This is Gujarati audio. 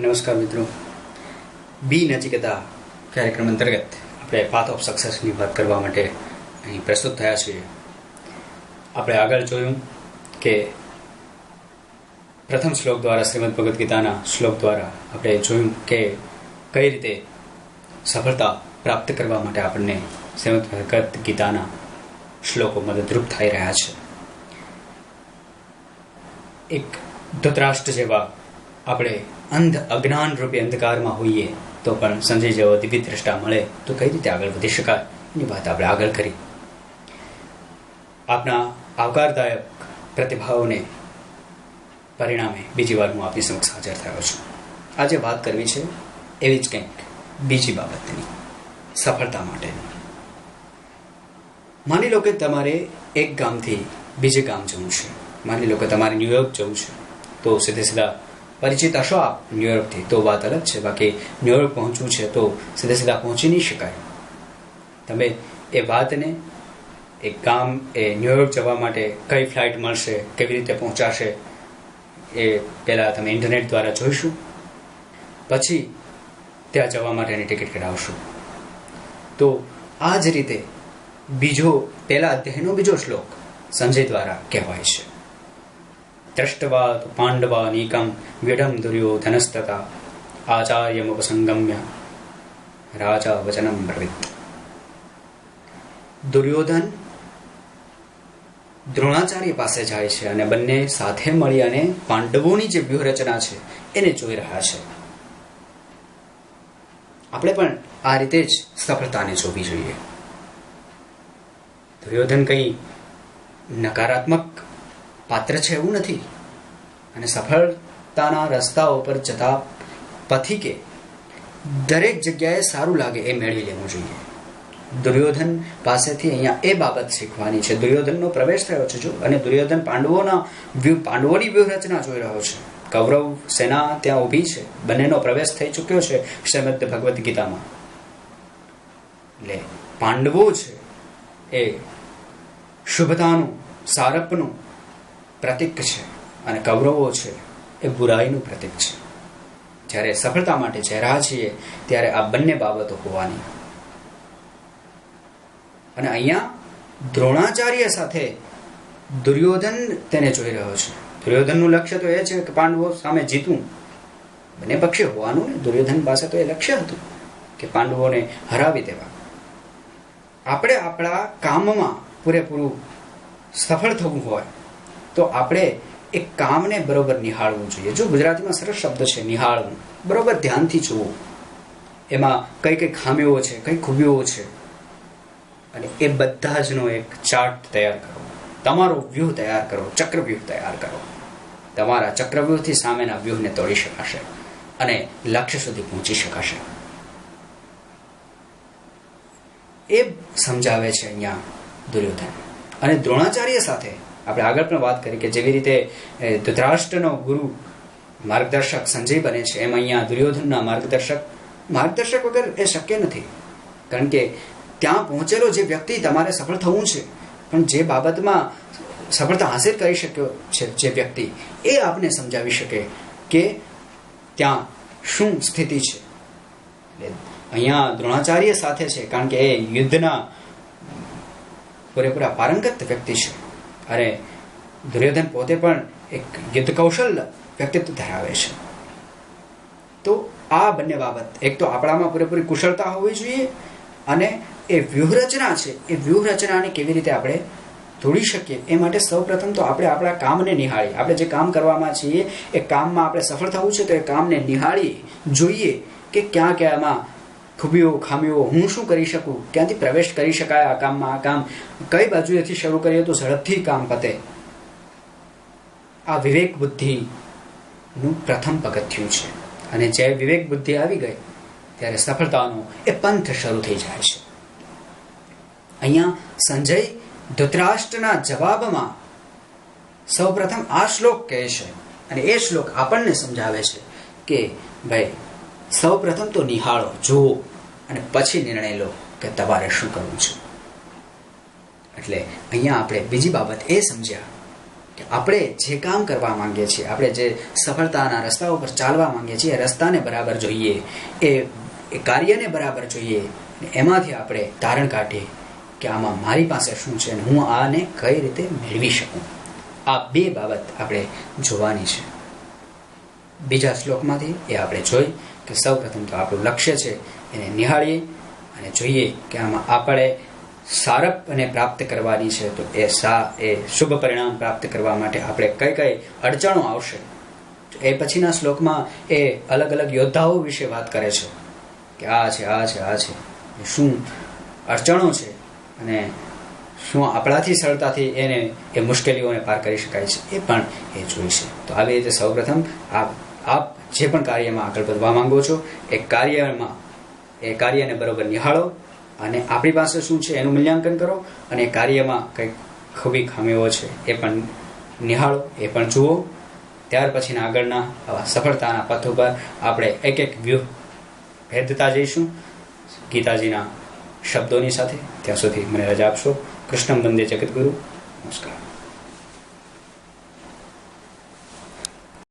નમસ્કાર મિત્રો. બી નચિકેતા કાર્યક્રમ અંતર્ગત આપણે પાથ ઓફ સક્સેસની વાત કરવા માટે અહીં પ્રસ્તુત થયા છીએ. આપણે આગળ જોયું કે પ્રથમ શ્લોક દ્વારા શ્રીમદ ભગવદ્ ગીતાના શ્લોક દ્વારા આપણે જોયું કે કઈ રીતે સફળતા પ્રાપ્ત કરવા માટે આપણને શ્રીમદ ભગવદ્ ગીતાના શ્લોકો મદદરૂપ થઈ રહ્યા છે. એક ધૃતરાષ્ટ્ર જેવા આપણે અંધ અજ્ઞાન રૂપે અંધકારમાં હોઈએ તો પણ સંજય જવો દિવ્ય દ્રષ્ટા મળે તો કઈ રીતે આગળ વધી શકાય? એની વાત આપણે આગળ કરી. આપના આવકારદાયક પ્રતિભાવોને પરિણામે બીજી વાર હું આપની સમક્ષ હાજર થયો છું. આજે વાત કરવી છે એવી જ કંઈક બીજી બાબતની, સફળતા માટેની. માની લો કે તમારે એક ગામથી બીજે ગામ જવું છે. માની લો કે તમારે ન્યુયોર્ક જવું છે. તો સીધે સીધા પરિચિત હશો આપ ન્યુયોર્કથી તો વાત અલગ છે. બાકી ન્યુયોર્ક પહોંચવું છે તો સીધા સીધા પહોંચી નહીં શકાય. તમે એ વાતને એ ગામ, એ ન્યુયોર્ક જવા માટે કઈ ફ્લાઇટ મળશે, કેવી રીતે પહોંચાશે, એ પહેલાં તમે ઇન્ટરનેટ દ્વારા જોઈશું. પછી ત્યાં જવા માટેની ટિકિટ કઢાવશું. તો આ જ રીતે બીજો, પહેલા અધ્યાયનો બીજો શ્લોક સંજય દ્વારા કહેવાય છે. પાંડવા નીકમ વ્યઢમ દુર્યોધનસ્તતા આચાર્યમુપસંગમ્ય રાજા વચનમ બ્રવીત દુર્યોધન દ્રોણાચાર્ય પાસે જાય છે અને બંને સાથે મળી અને પાંડવોની જે વ્યૂહરચના છે, એને જોઈ રહ્યા છે। આપણે પણ આ રીતે જ સફળતાને જોવી જોઈએ। દુર્યોધન કંઈ નકારાત્મક પાત્ર છે એવું નથી. અને સફળતાના રસ્તાઓ પર જતા પથિકે દરેક જગ્યાએ સારું લાગે એ મેળવી લેવું જોઈએ. દુર્યોધન પાસેથી અહીંયા એ બાબત શીખવાની છે. દુર્યોધનનો પ્રવેશ થયો છે જો. અને દુર્યોધન પાંડવોના વ્યૂહ પાંડવોની વ્યૂહરચના જોઈ રહ્યો છે. કૌરવ સેના ત્યાં ઊભી છે. બંનેનો પ્રવેશ થઈ ચૂક્યો છે શ્રીમદ ભગવદ્ ગીતામાં. એટલે પાંડવો છે એ શુભતાનું, સારપનું પ્રતીક છે અને કૌરવો છે એ બુરાઈનું પ્રતિક છે. જ્યારે સફળતા માટે જઈ રહ્યા છીએ, ત્યારે આ બંને બાબતો હોવાની. અને અહીંયા દ્રોણાચાર્ય સાથે દુર્યોધન તેને જોઈ રહ્યો છે. દુર્યોધનનું લક્ષ્ય તો એ છે કે પાંડવો સામે જીતવું બંને પક્ષે હોવાનું ને દુર્યોધન પાસે તો એ લક્ષ્ય હતું કે પાંડવોને હરાવી દેવા. આપણે આપણા કામમાં પૂરેપૂરું સફળ થવું હોય તો આપણે એ કામને બરોબર નિહાળવું જોઈએ. જો ગુજરાતીમાં સરસ શબ્દ છે, નિહાળવું, બરોબર ધ્યાનથી જોવું એમાં કઈ કઈ ખામીઓ છે, કઈ ખૂબીઓ છે, અને એ બધા જનો એક ચાર્ટ તૈયાર કરો. તમારો વ્યૂહ તૈયાર કરો, ચક્રવ્યૂહ તૈયાર કરો. તમારા ચક્રવ્યૂહથી સામેના વ્યૂહને તોડી શકાશે અને લક્ષ્ય સુધી પહોંચી શકાશે. એ સમજાવે છે અહીંયા દુર્યોધન. અને દ્રોણાચાર્ય સાથે આપણે આગળ પણ વાત કરી કે જેવી રીતે ધૃતરાષ્ટ્રનો ગુરુ માર્ગદર્શક સંજય બને છે, એમ અહીંયા દુર્યોધનના માર્ગદર્શક માર્ગદર્શક વગર એ શક્ય નથી. કારણ કે ત્યાં પહોંચેલો જે વ્યક્તિ તમારે સફળ થવું છે, પણ જે બાબતમાં સફળતા હાંસિલ કરી શક્યો છે જે વ્યક્તિ, એ આપને સમજાવી શકે કે ત્યાં શું સ્થિતિ છે. અહીંયા દ્રોણાચાર્ય સાથે છે, કારણ કે એ યુદ્ધના પૂરેપૂરા પારંગત વ્યક્તિ છે. અને દુર્યોધન પોતે પણ એક યુદ્ધ કૌશલ વ્યક્તિત્વ ધરાવે છે. તો આ બંને બાબત, એક તો આપણામાં પૂરેપૂરી કુશળતા હોવી જોઈએ અને એ વ્યૂહરચના છે, એ વ્યૂહરચનાને કેવી રીતે આપણે તોડી શકીએ, એ માટે સૌપ્રથમ તો આપણે આપણા કામને નિહાળીએ. આપણે જે કામ કરવામાં છીએ, એ કામમાં આપણે સફળ થવું છે, તો એ કામને નિહાળીએ, જોઈએ કે ક્યાં ક્યાંમાં ખૂબીઓ, ખામીઓ, હું શું કરી શકું? ક્યાંથી પ્રવેશ કરી શકાય આ કામમાં? આ કામ કઈ બાજુએથી શરૂ કરીએ તો ઝડપથી કામ પતે. આ વિવેક બુદ્ધિનું પ્રથમ પગથિયું છે. અને જે વિવેક બુદ્ધિ આવી ગઈ, ત્યારે સફળતાનો એ પંથ શરૂ થઈ જાય છે. અહીંયા સંજય ધૃતરાષ્ટ્રના જવાબમાં સૌપ્રથમ આ શ્લોક કહે છે. અને એ શ્લોક આપણને સમજાવે છે કે, ભાઈ સૌપ્રથમ તો નિહાળો, જુઓ અને પછી નિર્ણય લો કે તમારે શું કરવું છે. એટલે અહીંયા આપણે બીજી બાબત એ સમજ્યા કે આપણે જે કામ કરવા માંગીએ છીએ, આપણે જે સફળતાના રસ્તા ઉપર ચાલવા માંગીએ છીએ, એ રસ્તાને બરાબર જોઈએ, એ એ કાર્યને બરાબર જોઈએ એમાંથી આપણે તારણ કાઢીએ કે આમાં મારી પાસે શું છે અને હું આને કઈ રીતે મેળવી શકું. આ બે બાબત આપણે જોવાની છે. બીજા શ્લોકમાંથી એ આપણે જોઈ કે સૌ પ્રથમ તો આપણું લક્ષ્ય છે એને નિહાળીએ અને જોઈએ કે આમાં આપણે સારપ અને પ્રાપ્ત કરવાની છે તો એ સા, એ શુભ પરિણામ પ્રાપ્ત કરવા માટે આપણે કઈ કઈ અડચણો આવશે? એ પછીના શ્લોકમાં એ અલગ અલગ યોદ્ધાઓ વિશે વાત કરે છે કે આ છે આ છે આ છે. શું અડચણો છે અને શું આપણાથી સરળતાથી એને એ મુશ્કેલીઓને પાર કરી શકાય છે એ પણ એ જોઈશે તો આવી રીતે સૌપ્રથમ આપ આપ જે પણ કાર્યમાં આગળ વધવા માંગો છો, એ કાર્યમાં, એ કાર્યને બરોબર નિહાળો અને આપણી પાસે શું છે એનું મૂલ્યાંકન કરો અને કાર્યમાં કંઈક ખૂબી ખામીઓ છે એ પણ નિહાળો, એ પણ જુઓ. ત્યાર પછીના આગળના સફળતાના પથ ઉપર આપણે એક એક વ્યૂહ ભેદતા જઈશું. ગીતાજીના શબ્દોની સાથે ત્યાં સુધી મને રજા આપશો. કૃષ્ણ મંદિર જગતગુરુ નમસ્કાર.